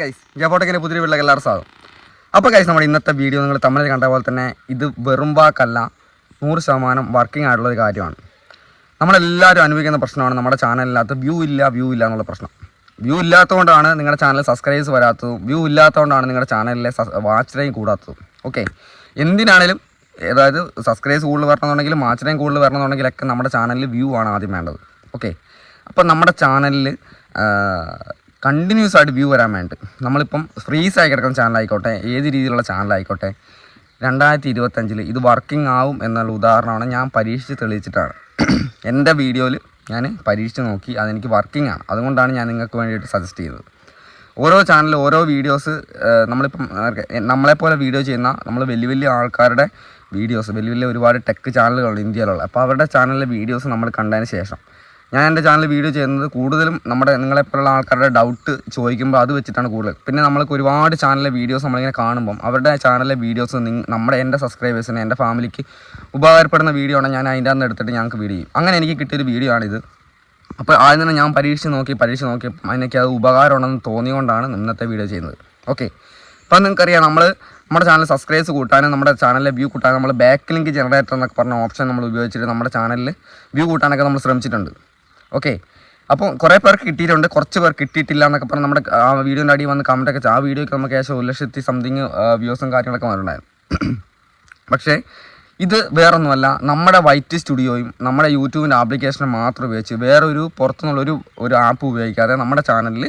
Guys ജപ്പോട്ടക്കിന്റെ പുതിയ എല്ലാവരും സ്വാഗതം. അപ്പോൾ ഗൈസ് നമ്മുടെ ഇന്നത്തെ വീഡിയോ നിങ്ങൾ തമ്മിൽ കണ്ട പോലെ തന്നെ ഇത് വെറും വാക്കല്ല നൂറ് ശതമാനം വർക്കിംഗ് ആയിട്ടുള്ള ഒരു കാര്യമാണ്. നമ്മളെല്ലാവരും അനുഭവിക്കുന്ന പ്രശ്നമാണ് നമ്മുടെ ചാനലിനകത്ത് വ്യൂ ഇല്ല വ്യൂ ഇല്ല എന്നുള്ള പ്രശ്നം. വ്യൂ ഇല്ലാത്തതുകൊണ്ടാണ് നിങ്ങളുടെ ചാനൽ സബ്സ്ക്രൈബേഴ്സ് വരാത്തതും വ്യൂ ഇല്ലാത്തതുകൊണ്ടാണ് നിങ്ങളുടെ ചാനലിലെ വാച്ച് റേയും കൂടാത്തതും. ഓക്കെ എന്തിനാണേലും അതായത് സബ്സ്ക്രൈബേഴ്സ് കൂടുതൽ വരണമെന്നുണ്ടെങ്കിലും വാച്ച് റേയും കൂടുതൽ വരണമെന്നുണ്ടെങ്കിലൊക്കെ നമ്മുടെ ചാനലിൽ വ്യൂ ആണ് ആദ്യം വേണ്ടത്. ഓക്കെ അപ്പം നമ്മുടെ ചാനലിൽ കണ്ടിന്യൂസ് ആയിട്ട് വ്യൂ വരാൻ വേണ്ടി നമ്മളിപ്പം ഫ്രീസ് ആയി കിടക്കുന്ന ചാനലായിക്കോട്ടെ ഏത് രീതിയിലുള്ള ചാനലായിക്കോട്ടെ രണ്ടായിരത്തി ഇരുപത്തഞ്ചിൽ ഇത് വർക്കിംഗ് ആവും എന്നുള്ള ഉദാഹരണമാണ് ഞാൻ പരീക്ഷിച്ച് തെളിയിച്ചിട്ടാണ്. എന്റെ വീഡിയോയിൽ ഞാൻ പരീക്ഷിച്ച് നോക്കി അതെനിക്ക് വർക്കിംഗ് ആണ്. അതുകൊണ്ടാണ് ഞാൻ നിങ്ങൾക്ക് വേണ്ടിയിട്ട് സജസ്റ്റ് ചെയ്തത്. ഓരോ ചാനൽ ഓരോ വീഡിയോസ് നമ്മളിപ്പം നമ്മളെപ്പോലെ വീഡിയോ ചെയ്യുന്ന നമ്മൾ വലിയ വലിയ ആൾക്കാരുടെ വീഡിയോസ് വലിയ വലിയ ഒരുപാട് ടെക് ചാനലുകളുണ്ട് ഇന്ത്യയിലുള്ള അപ്പോൾ അവരുടെ ചാനലിലെ വീഡിയോസ് നമ്മൾ കണ്ടതിന് ശേഷം ഞാൻ എന്റെ ചാനൽ വീഡിയോ ചെയ്യുന്നത് കൂടുതലും നമ്മുടെ നിങ്ങളെപ്പോലുള്ള ആൾക്കാരുടെ ഡൗട്ട് ചോദിക്കുമ്പോൾ അത് വെച്ചിട്ടാണ് കൂടുതൽ. പിന്നെ നമ്മൾക്ക് ഒരുപാട് ചാനലിലെ വീഡിയോസ് നമ്മളിങ്ങനെ കാണുമ്പം അവരുടെ ചാനലിലെ വീഡിയോസ് നമ്മുടെ എന്റെ സബ്സ്ക്രൈബേഴ്സിന് എന്റെ ഫാമിലിക്ക് ഉപകാരപ്പെടുന്ന വീഡിയോ ആണ് ഞാൻ അതിന്റെ അന്ന് എടുത്തിട്ട് ഞങ്ങൾക്ക് വീഡിയോ ചെയ്യും. അങ്ങനെ എനിക്ക് കിട്ടിയൊരു വീഡിയോ ആണിത് അപ്പോൾ ആദ്യം തന്നെ ഞാൻ പരീക്ഷിച്ച് നോക്കി പരീക്ഷിച്ച് നോക്കി എനിക്ക് അത് ഉപകാരമുണ്ടെന്ന് തോന്നിയുകൊണ്ടാണ് ഇന്നത്തെ വീഡിയോ ചെയ്യുന്നത്. ഓക്കെ അപ്പം നിങ്ങൾക്കറിയാം നമ്മൾ നമ്മുടെ ചാനൽ സബ്സ്ക്രൈബ്സ് കൂട്ടാനും നമ്മുടെ ചാനലിലെ വ്യൂ കൂട്ടാനും നമ്മൾ ബാക്ക് ലിങ്ക് ജനറേറ്റർ എന്നൊക്കെ പറഞ്ഞ ഓപ്ഷൻ നമ്മൾ ഉപയോഗിച്ചിട്ട് നമ്മുടെ ചാനലിൽ വ്യൂ കൂട്ടാനൊക്കെ നമ്മൾ ശ്രമിച്ചിട്ടുണ്ട്. ഓക്കെ അപ്പോൾ കുറേ പേർക്ക് കിട്ടിയിട്ടുണ്ട്. കുറച്ച് പേർ കിട്ടിയിട്ടില്ല എന്നൊക്കെ പറഞ്ഞ് നമ്മുടെ ആ വീഡിയോന്റെ അടിയിൽ വന്ന് കമന്റ് ഒക്കെ ആ വീഡിയോയ്ക്ക് നമുക്ക് ഏകദേശം ഒരു ലക്ഷത്തി സംതിങ് വ്യൂസും കാര്യങ്ങളൊക്കെ വന്നിട്ടുണ്ടായിരുന്നു. പക്ഷേ ഇത് വേറൊന്നുമല്ല. നമ്മുടെ വൈറ്റ് സ്റ്റുഡിയോയും നമ്മുടെ യൂട്യൂബിന്റെ ആപ്ലിക്കേഷനും മാത്രം ഉപയോഗിച്ച് വേറൊരു പുറത്തുനിന്നുള്ളൊരു ഒരു ആപ്പ് ഉപയോഗിക്കാതെ നമ്മുടെ ചാനലിൽ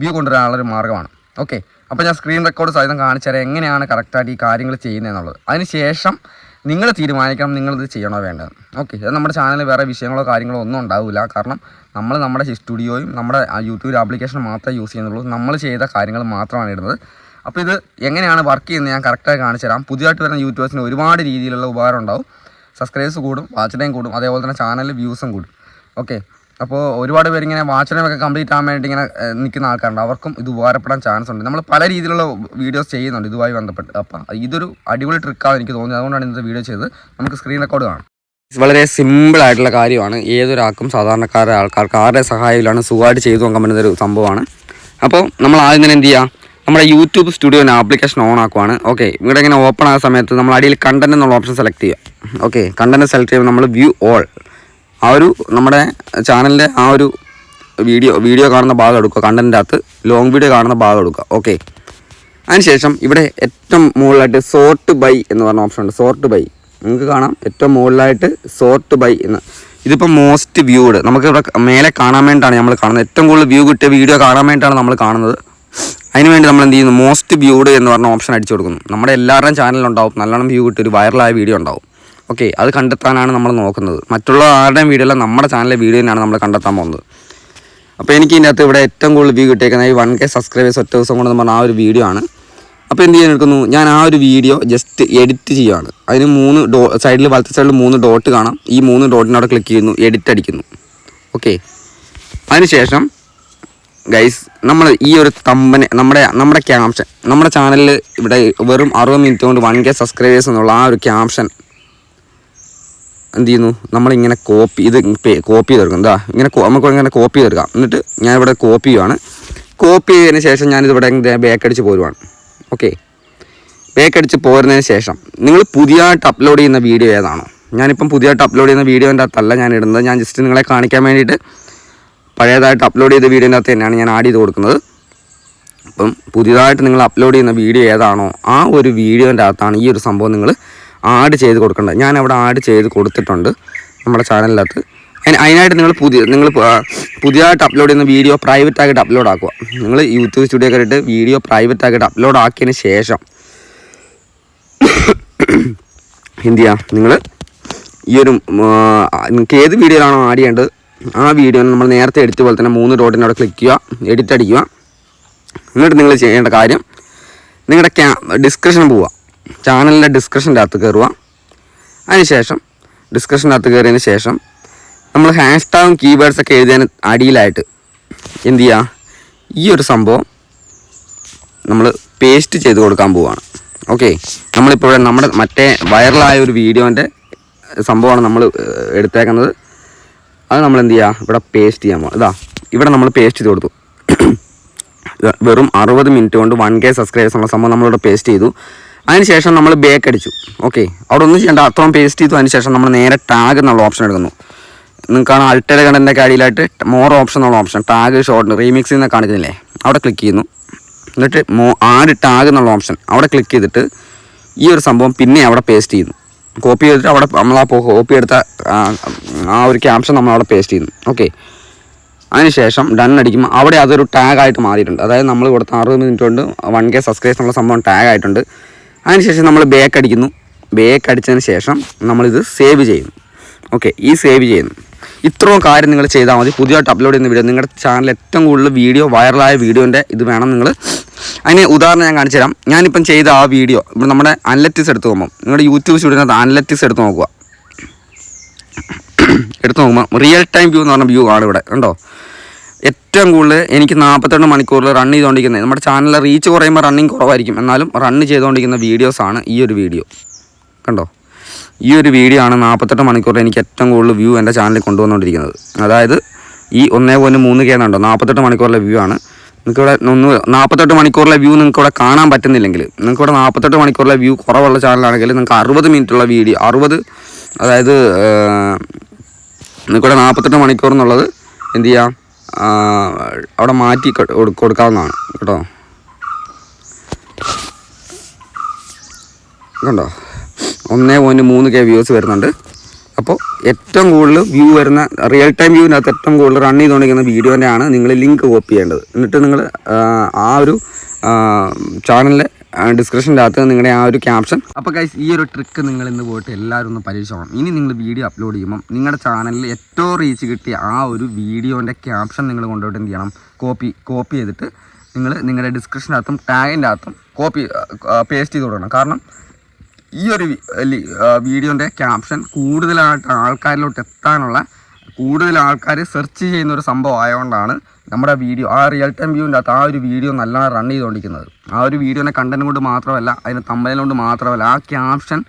വ്യൂ കൊണ്ടുവരാനുള്ളൊരു മാർഗമാണ്. ഓക്കെ അപ്പോൾ ഞാൻ സ്ക്രീൻ റെക്കോർഡ് സഹിതം കാണിച്ചു തരാം എങ്ങനെയാണ് കറക്റ്റായിട്ട് ഈ കാര്യങ്ങൾ ചെയ്യുന്നതെന്നുള്ളത്. അതിന് ശേഷം നിങ്ങൾ തീരുമാനിക്കണം നിങ്ങളിത് ചെയ്യണോ വേണ്ടത്. ഓക്കെ അത് നമ്മുടെ ചാനലിൽ വേറെ വിഷയങ്ങളോ കാര്യങ്ങളോ ഒന്നും ഉണ്ടാവില്ല. കാരണം നമ്മൾ നമ്മുടെ സ്റ്റുഡിയോയും നമ്മുടെ യൂട്യൂബ് ആപ്ലിക്കേഷൻ മാത്രമേ യൂസ് ചെയ്യുന്നുള്ളൂ. നമ്മൾ ചെയ്ത കാര്യങ്ങൾ മാത്രമാണ് ഇടുന്നത്. അപ്പോൾ ഇത് എങ്ങനെയാണ് വർക്ക് ചെയ്യുന്നത് ഞാൻ കറക്റ്റായി കാണിച്ചു തരാം. പുതിയതായിട്ട് വരുന്ന യൂട്യൂബേഴ്സിന് ഒരുപാട് രീതിയിലുള്ള ഉപകാരം ഉണ്ടാവും. സബ്സ്ക്രൈബേഴ്സ് കൂടും വാച്ച് ടൈം കൂടും അതേപോലെ തന്നെ ചാനലിൽ വ്യൂസും കൂടും. ഓക്കെ അപ്പോൾ ഒരുപാട് പേര് ഇങ്ങനെ വാച്ച് ഒക്കെ കംപ്ലീറ്റ് ആകാൻ വേണ്ടി ഇങ്ങനെ നിൽക്കുന്ന ആൾക്കാരുണ്ട്. അവർക്കും ഇത് ഉപകാരപ്പെടാൻ ചാൻസ് ഉണ്ട്. നമ്മൾ പല രീതിയിലുള്ള വീഡിയോസ് ചെയ്യുന്നുണ്ട് ഇതുമായി ബന്ധപ്പെട്ട്. അപ്പം ഇതൊരു അടിപൊളി ട്രിക്കാണ് എനിക്ക് തോന്നിയത് അതുകൊണ്ടാണ് ഇന്നത്തെ വീഡിയോ ചെയ്തത്. നമുക്ക് സ്ക്രീൻ റെക്കോർഡ് കാണാം. വളരെ സിമ്പിൾ ആയിട്ടുള്ള കാര്യമാണ്. ഏതൊരാൾക്കും സാധാരണക്കാരുടെ ആൾക്കാർക്ക് ആരുടെ സഹായത്തിലാണ് സുഖമായിട്ട് ചെയ്തു നോക്കാൻ പറ്റുന്ന ഒരു സംഭവമാണ്. അപ്പോൾ നമ്മൾ ആദ്യം തന്നെ എന്ത് ചെയ്യുക നമ്മുടെ യൂട്യൂബ് സ്റ്റുഡിയോനെ ആപ്ലിക്കേഷൻ ഓൺ ആക്കുവാണ്. ഓക്കെ ഇവിടെ ഇങ്ങനെ ഓപ്പൺ ആയ സമയത്ത് നമ്മൾ അടിയിൽ കണ്ടന്റ് എന്നുള്ള ഓപ്ഷൻ സെലക്ട് ചെയ്യുക. ഓക്കെ കണ്ടന്റ് സെലക്ട് ചെയ്യുമ്പോൾ നമ്മൾ വ്യൂ ഓൾ ആ ഒരു നമ്മുടെ ചാനലിന്റെ ആ ഒരു വീഡിയോ വീഡിയോ കാണുന്ന ഭാഗം എടുക്കുക കണ്ടന്റിന്റെ അകത്ത് ലോങ് വീഡിയോ കാണുന്ന ഭാഗം എടുക്കുക ഓക്കെ അതിനുശേഷം ഇവിടെ ഏറ്റവും മുകളിലായിട്ട് സോർട്ട് ബൈ എന്ന് പറഞ്ഞ ഓപ്ഷൻ ഉണ്ട് സോർട്ട് ബൈ നിങ്ങൾക്ക് കാണാം ഏറ്റവും മുകളിലായിട്ട് സോർട്ട് ബൈ എന്ന്. ഇതിപ്പോൾ മോസ്റ്റ് വ്യൂഡ് നമുക്ക് ഇവിടെ മേലെ കാണാൻ വേണ്ടിയിട്ടാണ് നമ്മൾ കാണുന്നത്. ഏറ്റവും കൂടുതൽ വ്യൂ കിട്ടിയ വീഡിയോ കാണാൻ വേണ്ടിയിട്ടാണ് നമ്മൾ കാണുന്നത്. അതിനുവേണ്ടി നമ്മൾ എന്ത് ചെയ്യുന്നു? മോസ്റ്റ് വ്യൂഡ് എന്ന് പറഞ്ഞ ഓപ്ഷൻ അടിച്ചു കൊടുക്കുന്നു. നമ്മുടെ എല്ലാവരുടെയും ചാനലുണ്ടാവും നല്ലോണം വ്യൂ കിട്ടിയ ഒരു വൈറലായ വീഡിയോ ഉണ്ടാവും. ഓക്കെ അത് കണ്ടെത്താനാണ് നമ്മൾ നോക്കുന്നത്. മറ്റുള്ള ആരുടെയും വീഡിയോ അല്ല നമ്മുടെ ചാനലിലെ വീഡിയോ തന്നെയാണ് നമ്മൾ കണ്ടെത്താൻ പോകുന്നത്. അപ്പോൾ എനിക്ക് ഇതിന്റെ അകത്ത് ഇവിടെ ഏറ്റവും കൂടുതൽ വ്യൂ കിട്ടിയേക്കുന്ന ഈ വൺ കെ സബ്സ്ക്രൈബേഴ്സ് ഒറ്റ ദിവസം കൊണ്ട് പറഞ്ഞ ആ ഒരു വീഡിയോ ആണ്. അപ്പോൾ എന്ത് ചെയ്യാൻ എടുക്കുന്നു? ഞാൻ ആ ഒരു വീഡിയോ ജസ്റ്റ് എഡിറ്റ് ചെയ്യുകയാണ് അതിന് മൂന്ന് ഡോ സൈഡിൽ വലത്തെ സൈഡിൽ മൂന്ന് ഡോട്ട് കാണാം. ഈ മൂന്ന് ഡോട്ടിനവിടെ ക്ലിക്ക് ചെയ്യുന്നു എഡിറ്റ് അടിക്കുന്നു. ഓക്കെ. അതിനുശേഷം ഗൈസ് നമ്മൾ ഈ ഒരു തമ്പനെ നമ്മുടെ നമ്മുടെ ക്യാപ്ഷൻ നമ്മുടെ ചാനലിൽ ഇവിടെ വെറും അറുപത് മിനിറ്റ് കൊണ്ട് വൺ കെ സബ്സ്ക്രൈബേഴ്സ് എന്നുള്ള ആ ഒരു ക്യാപ്ഷൻ എന്ത് ചെയ്യുന്നു നമ്മളിങ്ങനെ കോപ്പി ഇത് കോപ്പി ചെയ്തെടുക്കും എന്താ ഇങ്ങനെ നമുക്ക് ഇങ്ങനെ കോപ്പി ചെയ്തെടുക്കാം. എന്നിട്ട് ഞാൻ ഇവിടെ കോപ്പി ചെയ്യുവാണ്. കോപ്പി ചെയ്തതിന് ശേഷം ഞാനിതിവിടെ ബാക്ക് അടിച്ച് പോരുവാണ്. ഓക്കെ ബാക്ക് അടിച്ച് പോരുന്നതിന് ശേഷം നിങ്ങൾ പുതിയതായിട്ട് അപ്ലോഡ് ചെയ്യുന്ന വീഡിയോ ഏതാണോ? ഞാനിപ്പം പുതിയതായിട്ട് അപ്ലോഡ് ചെയ്യുന്ന വീഡിയോന്റെ അകത്തല്ല ഞാൻ ഇടുന്നത്. ഞാൻ ജസ്റ്റ് നിങ്ങളെ കാണിക്കാൻ വേണ്ടിയിട്ട് പഴയതായിട്ട് അപ്ലോഡ് ചെയ്ത വീഡിയോന്റെ അകത്ത് തന്നെയാണ് ഞാൻ ആഡ് ചെയ്ത് കൊടുക്കുന്നത്. അപ്പം പുതിയതായിട്ട് നിങ്ങൾ അപ്ലോഡ് ചെയ്യുന്ന വീഡിയോ ഏതാണോ ആ ഒരു വീഡിയോന്റെ അകത്താണ് ഈ ഒരു സംഭവം നിങ്ങൾ ആഡ് ചെയ്ത് കൊടുക്കേണ്ടത് ഞാൻ അവിടെ ആഡ് ചെയ്ത് കൊടുത്തിട്ടുണ്ട് നമ്മുടെ ചാനലിനകത്ത്. അതിന് അതിനായിട്ട് നിങ്ങൾ പുതിയ നിങ്ങൾ പുതിയതായിട്ട് അപ്ലോഡ് ചെയ്യുന്ന വീഡിയോ പ്രൈവറ്റ് ആയിട്ട് അപ്ലോഡ് ആക്കുക. നിങ്ങൾ യൂട്യൂബ് സ്റ്റുഡിയോ കയറിയിട്ട് വീഡിയോ പ്രൈവറ്റ് ആയിട്ട് അപ്ലോഡ് ആക്കിയതിന് ശേഷം എന്ത് ചെയ്യുക നിങ്ങൾ ഈ ഒരു നിങ്ങൾക്ക് ഏത് വീഡിയോയിലാണോ ആഡ് ചെയ്യേണ്ടത് ആ വീഡിയോ നമ്മൾ നേരത്തെ എടുത്ത പോലെ തന്നെ മൂന്ന് ഡോട്ടിന്റെ അവിടെ ക്ലിക്ക് ചെയ്യുക എഡിറ്റ് അടിക്കുക. എന്നിട്ട് നിങ്ങൾ ചെയ്യേണ്ട കാര്യം നിങ്ങളുടെ ക്യാ ഡിസ്ക്രിപ്ഷൻ പോവുക. ചാനലിന്റെ ഡിസ്ക്രിപ്ഷന്റെ അകത്ത് കയറുക അതിനുശേഷം ഡിസ്ക്രിപ്ഷന്റെ അകത്ത് കയറിയതിന് ശേഷം നമ്മൾ ഹാഷ് ടാഗും ഒക്കെ എഴുതിയതിന് അടിയിലായിട്ട് എന്തു ചെയ്യുക ഈ ഒരു സംഭവം നമ്മൾ പേസ്റ്റ് ചെയ്ത് കൊടുക്കാൻ പോവുകയാണ് ഓക്കെ നമ്മളിപ്പോൾ നമ്മുടെ മറ്റേ വൈറലായ ഒരു വീഡിയോന്റെ സംഭവമാണ് നമ്മൾ എടുത്തേക്കുന്നത്. അത് നമ്മൾ എന്ത് ചെയ്യുക ഇവിടെ പേസ്റ്റ് ചെയ്യാൻ പോകും ഇതാ ഇവിടെ നമ്മൾ പേസ്റ്റ് ചെയ്ത് കൊടുത്തു. വെറും അറുപത് മിനിറ്റ് കൊണ്ട് വൺ കെ സബ്സ്ക്രൈബേഴ്സ് ഉള്ള സംഭവം നമ്മളിവിടെ പേസ്റ്റ് ചെയ്തു. അതിനുശേഷം നമ്മൾ ബേക്ക് അടിച്ചു. ഓക്കെ അവിടെ ഒന്നും ചെയ്യേണ്ട. അത്രയും പേസ്റ്റ് ചെയ്തു. അതിനുശേഷം നമ്മൾ നേരെ ടാഗ് എന്നുള്ള ഓപ്ഷൻ എടുക്കുന്നു. നിങ്ങൾക്കാണ് അൾട്ടേഡ് കണ്ടന്റെ അടിയിലായിട്ട് മോർ ഓപ്ഷൻ എന്നുള്ള ഓപ്ഷൻ ടാഗ് ഷോർട്ട് റീമിക്സ് എന്നൊക്കെ കാണിക്കുന്നില്ലേ? അവിടെ ക്ലിക്ക് ചെയ്യുന്നു. എന്നിട്ട് മോ ആഡ് ടാഗ് എന്നുള്ള ഓപ്ഷൻ അവിടെ ക്ലിക്ക് ചെയ്തിട്ട് ഈ ഒരു സംഭവം പിന്നെ അവിടെ പേസ്റ്റ് ചെയ്യുന്നു. കോപ്പി ചെയ്തിട്ട് അവിടെ നമ്മൾ ആ കോപ്പി എടുത്ത ആ, ഒരു ക്യാപ്ഷൻ നമ്മൾ അവിടെ പേസ്റ്റ് ചെയ്യുന്നു. ഓക്കെ അതിനുശേഷം ഡൺ അടിക്കുമ്പോൾ അവിടെ അതൊരു ടാഗായിട്ട് മാറിയിട്ടുണ്ട്. അതായത് നമ്മൾ കൊടുത്ത അറുപത് മിനിറ്റ് കൊണ്ട് വൺ കെ സബ്സ്ക്രൈബ് എന്നുള്ള സംഭവം ടാഗ് ആയിട്ടുണ്ട്. അതിനുശേഷം നമ്മൾ ബേക്ക് അടിക്കുന്നു. ബേക്ക് അടിച്ചതിന് ശേഷം നമ്മളിത് സേവ് ചെയ്യുന്നു. ഓക്കെ ഈ സേവ് ചെയ്യുന്നു. ഇത്രയും കാര്യം നിങ്ങൾ ചെയ്താൽ മതി. പുതിയതായിട്ട് അപ്ലോഡ് ചെയ്യുന്ന വീഡിയോ നിങ്ങളുടെ ചാനൽ ഏറ്റവും കൂടുതൽ വീഡിയോ വൈറലായ വീഡിയോന്റെ ഇത് വേണം നിങ്ങൾ. അതിന് ഉദാഹരണം ഞാൻ കാണിച്ചു തരാം. ഞാനിപ്പം ചെയ്ത ആ വീഡിയോ ഇപ്പം നമ്മുടെ അനലറ്റിക്സ് എടുത്ത് നോക്കുമ്പോൾ നിങ്ങളുടെ യൂട്യൂബ് സ്റ്റുഡിയോനകത്ത് അനലറ്റിക്സ് എടുത്ത് നോക്കുക. എടുത്ത് നോക്കുമ്പോൾ റിയൽ ടൈം വ്യൂ എന്ന് പറഞ്ഞ വ്യൂ ആണ് ഇവിടെ കണ്ടോ? ഏറ്റവും കൂടുതൽ എനിക്ക് നാൽപ്പത്തെട്ട് മണിക്കൂറിൽ റൺ ചെയ്തുകൊണ്ടിരിക്കുന്നത് നമ്മുടെ ചാനലിൽ റീച്ച് കുറയുമ്പോൾ റണ്ണിങ് കുറവായിരിക്കും. എന്നാലും റൺ ചെയ്തുകൊണ്ടിരിക്കുന്ന വീഡിയോസാണ് ഈ ഒരു വീഡിയോ കണ്ടോ? ഈ ഒരു വീഡിയോ ആണ് നാൽപ്പത്തെട്ട് മണിക്കൂറിൽ എനിക്ക് ഏറ്റവും കൂടുതൽ വ്യൂ എന്റെ ചാനലിൽ കൊണ്ടുവന്നുകൊണ്ടിരിക്കുന്നത് അതായത് ഈ ഒന്നേ പോയിന്റ് മൂന്ന് കെ എന്നുണ്ടോ നാൽപ്പത്തെട്ട് മണിക്കൂറിലെ വ്യൂ ആണ്. നിങ്ങൾക്കിവിടെ ഒന്ന് നാൽപ്പത്തെട്ട് മണിക്കൂറിലെ വ്യൂ നിങ്ങൾക്ക് ഇവിടെ കാണാൻ പറ്റുന്നില്ലെങ്കിൽ നിങ്ങൾക്ക് ഇവിടെ നാൽപ്പത്തെട്ട് മണിക്കൂറിലെ വ്യൂ കുറവുള്ള ചാനലാണെങ്കിൽ നിങ്ങൾക്ക് അറുപത് മിനിറ്റുള്ള വീഡിയോ അറുപത് അതായത് നിങ്ങൾക്കിവിടെ നാൽപ്പത്തെട്ട് മണിക്കൂർ എന്നുള്ളത് എന്ത് ചെയ്യാം? അവിടെ മാറ്റി കൊടുക്കാവുന്നതാണ് കേട്ടോ. കണ്ടോ? ഒന്നേ പോയിന്റ് മൂന്ന് കെ വ്യൂസ് വരുന്നുണ്ട്. അപ്പോൾ ഏറ്റവും കൂടുതൽ വ്യൂ വരുന്ന റിയൽ ടൈം വ്യൂവിനകത്ത് ഏറ്റവും കൂടുതൽ റൺ ചെയ്തുകൊണ്ടിരിക്കുന്ന വീഡിയോന്റെ ആണ് നിങ്ങൾ ലിങ്ക് കോപ്പി ചെയ്യേണ്ടത്. എന്നിട്ട് നിങ്ങൾ ആ ഒരു ചാനലിലെ ഡിസ്ക്രിപ്ഷന്റെ അകത്ത് നിങ്ങളുടെ ആ ഒരു ക്യാപ്ഷൻ. അപ്പോൾ ഗൈസ് ഈ ഒരു ട്രിക്ക് നിങ്ങൾ ഇന്ന് പോയിട്ട് എല്ലാവരും ഒന്ന് പരീക്ഷിക്കണം ഇനി നിങ്ങൾ വീഡിയോ അപ്ലോഡ് ചെയ്യുമ്പം നിങ്ങളുടെ ചാനലിൽ ഏറ്റവും റീച്ച് കിട്ടിയ ആ ഒരു വീഡിയോന്റെ ക്യാപ്ഷൻ നിങ്ങൾ കൊണ്ടുപോയിട്ട് എന്ത് ചെയ്യണം? കോപ്പി കോപ്പി ചെയ്തിട്ട് നിങ്ങൾ നിങ്ങളുടെ ഡിസ്ക്രിപ്ഷനകത്തും ടാഗിന്റെ അകത്തും കോപ്പി പേസ്റ്റ് ചെയ്ത് കൊടുക്കണം. കാരണം ഈ ഒരു വീഡിയോന്റെ ക്യാപ്ഷൻ കൂടുതലായിട്ട് ആൾക്കാരിലോട്ട് എത്താനുള്ള കൂടുതൽ ആൾക്കാർ സെർച്ച് ചെയ്യുന്ന ഒരു സംഭവം ആയതുകൊണ്ടാണ് നമ്മുടെ വീഡിയോ ആ റിയൽ ടൈം വ്യൂവിന്റെ അകത്ത് ആ ഒരു വീഡിയോ നല്ലോണം റൺ ചെയ്തുകൊണ്ടിരിക്കുന്നത് ആ ഒരു വീഡിയോനെ കണ്ടന്റ് കൊണ്ട് മാത്രമല്ല അതിന് തമ്പലം കൊണ്ട് മാത്രമല്ല ആ ക്യാപ്ഷൻ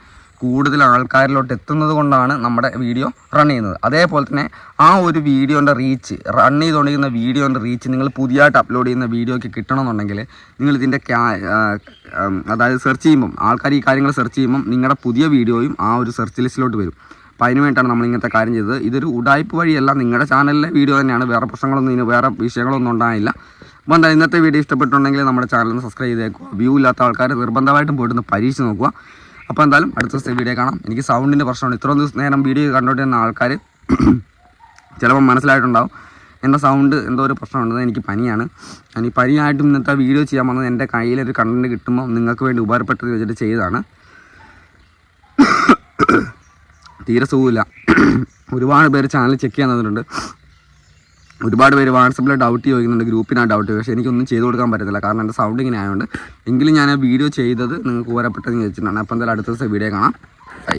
കൂടുതൽ ആൾക്കാരിലോട്ട് എത്തുന്നത് കൊണ്ടാണ് നമ്മുടെ വീഡിയോ റൺ ചെയ്യുന്നത്. അതേപോലെ തന്നെ ആ ഒരു വീഡിയോന്റെ റീച്ച് റൺ ചെയ്തുകൊണ്ടിരിക്കുന്ന വീഡിയോന്റെ റീച്ച് നിങ്ങൾ പുതിയതായിട്ട് അപ്ലോഡ് ചെയ്യുന്ന വീഡിയോയ്ക്ക് കിട്ടണമെന്നുണ്ടെങ്കിൽ നിങ്ങൾ ഇതിന്റെ അതായത് സെർച്ച് ചെയ്യുമ്പം ആൾക്കാർ ഈ കാര്യങ്ങൾ സെർച്ച് ചെയ്യുമ്പം നിങ്ങളുടെ പുതിയ വീഡിയോയും ആ ഒരു സെർച്ച് ലിസ്റ്റിലോട്ട് വരും. അപ്പോൾ അതിന് വേണ്ടിയിട്ടാണ് നമ്മൾ ഇങ്ങനത്തെ കാര്യം ചെയ്തത്. ഇതൊരു ഉടായ്പ വഴിയല്ല. നിങ്ങളുടെ ചാനലിലെ വീഡിയോ തന്നെയാണ്. വേറെ പ്രശ്നങ്ങളൊന്നും ഇതിന് വേറെ വിഷയങ്ങളൊന്നും ഉണ്ടായില്ല. അപ്പോൾ എന്താ ഇന്നത്തെ വീഡിയോ ഇഷ്ടപ്പെട്ടുണ്ടെങ്കിൽ നമ്മുടെ ചാനൽ ഒന്ന് സബ്സ്ക്രൈബ് ചെയ്തേക്കുക. വ്യൂ ഇല്ലാത്ത ആൾക്കാർ നിർബന്ധമായിട്ടും പോയിട്ടൊന്ന് പരീക്ഷിച്ച് നോക്കുക. അപ്പോൾ എന്തായാലും അടുത്ത ദിവസത്തെ വീഡിയോ കാണാം. എനിക്ക് സൗണ്ടിന്റെ പ്രശ്നമാണ് ഇത്രയും ദിവസം നേരം വീഡിയോ കണ്ടുകൊണ്ടിരുന്ന ആൾക്കാർ ചിലപ്പോൾ മനസ്സിലായിട്ടുണ്ടാവും. എന്റെ സൗണ്ട് എന്തോ ഒരു പ്രശ്നമുണ്ട് എനിക്ക് പനിയാണ്. ഞാൻ ഈ പനിയായിട്ടും ഇന്നത്തെ വീഡിയോ ചെയ്യാൻ വന്നത് എന്റെ കയ്യിലൊരു കണ്ടന്റ് കിട്ടുമ്പോൾ നിങ്ങൾക്ക് വേണ്ടി ഉപകാരപ്പെട്ടത് വെച്ചിട്ട് ചെയ്തതാണ്. തീരെ സുഖമില്ല. ഒരുപാട് പേര് ചാനൽ ചെക്ക് ചെയ്യാൻ തന്നിട്ടുണ്ട്. ഒരുപാട് പേര് വാട്സപ്പിൽ ഡൗട്ട് ചോദിക്കുന്നുണ്ട് ഗ്രൂപ്പിനാണ് ഡൗട്ട് പക്ഷേ എനിക്കൊന്നും ചെയ്ത് കൊടുക്കാൻ പറ്റത്തില്ല. കാരണം എന്റെ സൗണ്ട് ഇങ്ങനെ ആയതുകൊണ്ട് എങ്കിലും ഞാൻ വീഡിയോ ചെയ്തത് നിങ്ങൾക്ക് ഉപകാരപ്പെട്ടതെന്ന് ചോദിച്ചിട്ടുണ്ടാണ് അപ്പോൾ എന്തായാലും അടുത്ത ദിവസം വീഡിയോ കാണാം. ബൈ